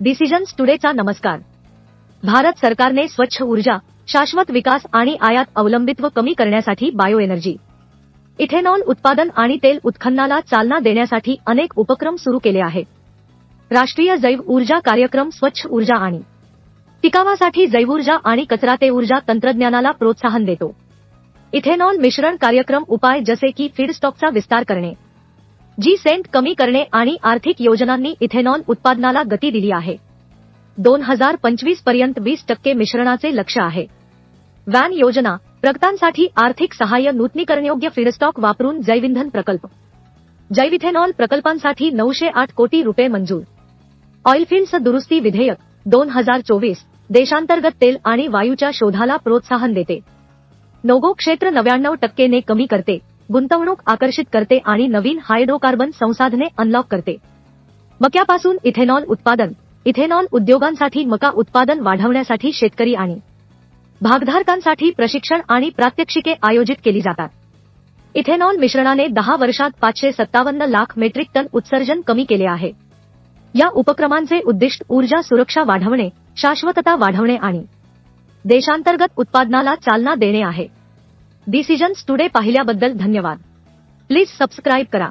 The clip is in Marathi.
डिसिजन्स टुडेचा नमस्कार. भारत सरकारने स्वच्छ ऊर्जा शाश्वत विकास आणि आयात अवलंबित्व कमी करण्यासाठी बायो एनर्जी इथेनॉल उत्पादन आणि तेल उत्खननाला चालना देण्यासाठी अनेक उपक्रम सुरू केले आहेत. राष्ट्रीय जैव ऊर्जा कार्यक्रम स्वच्छ ऊर्जा आणि टिकावासाठी जैवऊर्जा आणि कचरा ते ऊर्जा तंत्रज्ञानाला प्रोत्साहन देतो. इथेनॉल मिश्रण कार्यक्रम उपाय जसे की फीडस्टॉकचा विस्तार करणे जी सेंट कमी करणे आणि आर्थिक योजनांनी इथेनॉल उत्पादनाला गती दिली आहे. दोन हजार पंचवीसपर्यंत वीस टक्के मिश्रणाचे लक्ष आहे. वॅन योजना प्रगतांसाठी आर्थिक सहाय्य नूतनीकरणयोग्य फीडस्टॉक वापरून जैविंधन प्रकल्प. जैविथेनॉल प्रकल्पांसाठी नऊशे आठ कोटी रुपये मंजूर. ऑइलफिल्ड्स दुरुस्ती विधेयक दोन हजार चोवीस देशांतर्गत तेल आणि वायूच्या शोधाला प्रोत्साहन देते. नोगो क्षेत्र नव्याण्णव टक्केने कमी करते. गुंतवणूक आकर्षित करते आणि नवीन हायड्रोकार्बन संसाधने अनलॉक करते. मक्यापासून इथेनॉल उत्पादन. इथेनॉल उद्योगांसाठी मका उत्पादन वाढवण्यासाठी शेतकरी आणि भागधारकांसाठी प्रशिक्षण आणि प्रात्यक्षिके आयोजित केली जातात. इथेनॉल मिश्रणाने दहा वर्षात पाचशे सत्तावन्न लाख मेट्रिक टन उत्सर्जन कमी केले आहे. या उपक्रमांचे उद्दिष्ट ऊर्जा सुरक्षा वाढवणे शाश्वतता वाढवणे आणि देशांतर्गत उत्पादनाला चालना देणे आहे. डिसिजन्स टुडे पाहिल्याबद्दल धन्यवाद. प्लीज सबस्क्राईब करा.